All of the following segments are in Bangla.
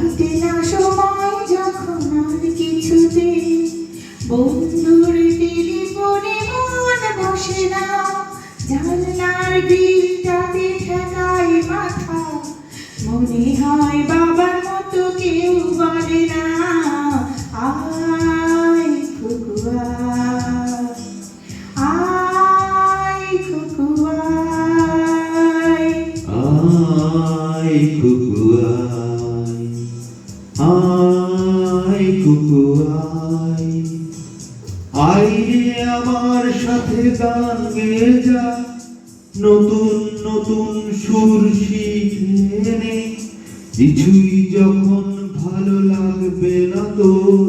কাটে না সময় যখন আর কিছুতে, বন্ধুর টেলিফোনে মন বসে না, জানলার গ্রিলটাতে ঠেকাই মাথা, মনে হয় বাবার মতো কেউ বলে না, আয় খুকুয়া আয় খুকুয়া আই কুকুয়াই আমার সাথে গান গেয়ে যা নতুন নতুন সুর শিখে নে কিছুই যখন ভালো লাগবে না তোর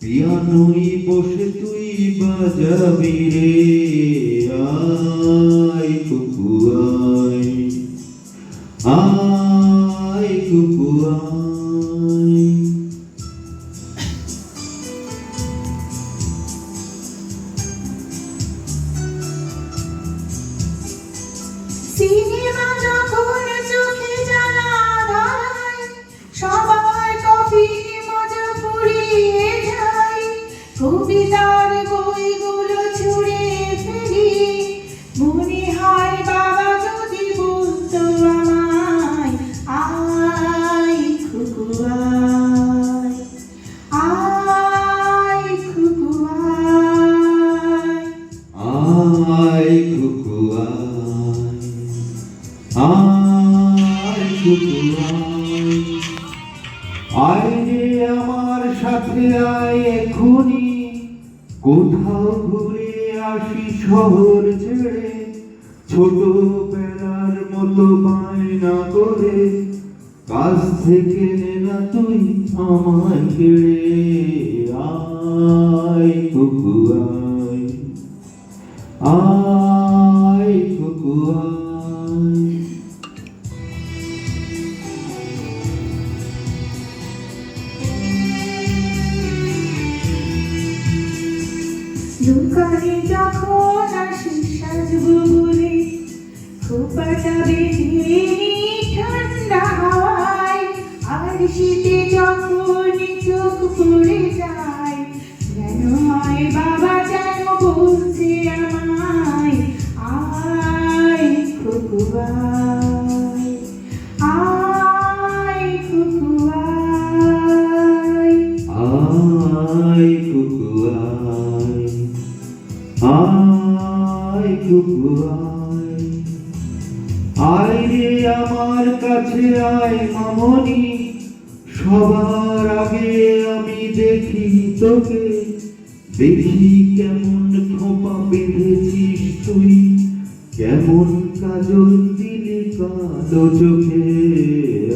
পিয়ানোই বসে তুই বাজাবি রে। আই কুকুয়াই আই কবিতার বইগুলো ছুঁড়ে ফেলি মনে হয় বাবা যদি বলতো আমায় খুকুয়ায় আয় খুকুয়ায় আই আয় আমার সাথে আয় এখনি। কোথাও ঘুরে আসি শহর ছেড়ে। ছোটবেলার মতো বায়না করে। কাছ থেকে নে না তুই আমায় কেড়ে। দোকানে যখন আসি সাজবো বলে খোপাটা বেঁধে ঠান্ডা হাওয়ায় আর শীতে যখন চোখ পড়ে যায়, যেন হয় বাবা যেন বলছে আমায়, আয় খুকুয়ায় আয় খুকুয়ায় আই কুকুয়াই আই কুকুয়াই আয় রে আমার কাছে, আয় মামনি। সবার আগে আমি দেখি তোকে। দেখি কেমন খোপা বেঁধেছিস তুই। কেমন কাজল দিলি কালো চোখে।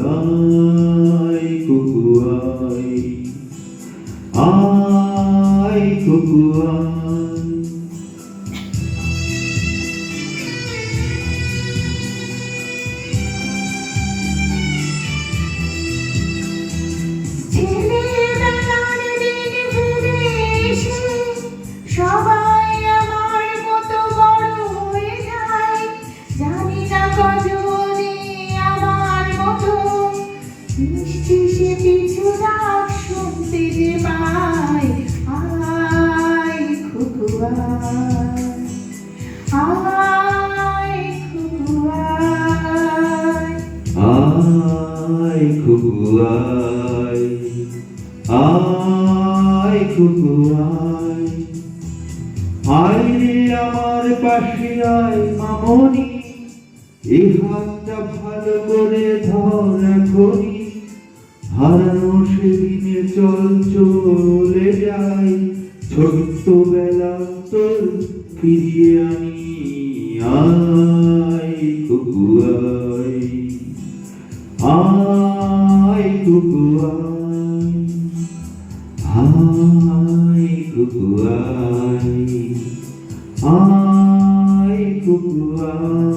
আয় কুকুয়াই আই কুকুয়াই ছেলেবেলার কুকুয়াই আয় রে আমার পাশে মামনি হাতটা ভালো করে ধর এখনি হারানো সেদিনে চল চলে যাই ছোট্ট বেলা তোর ফিরিয়ে আনি আয় Ay kuku ay Ay kuku ay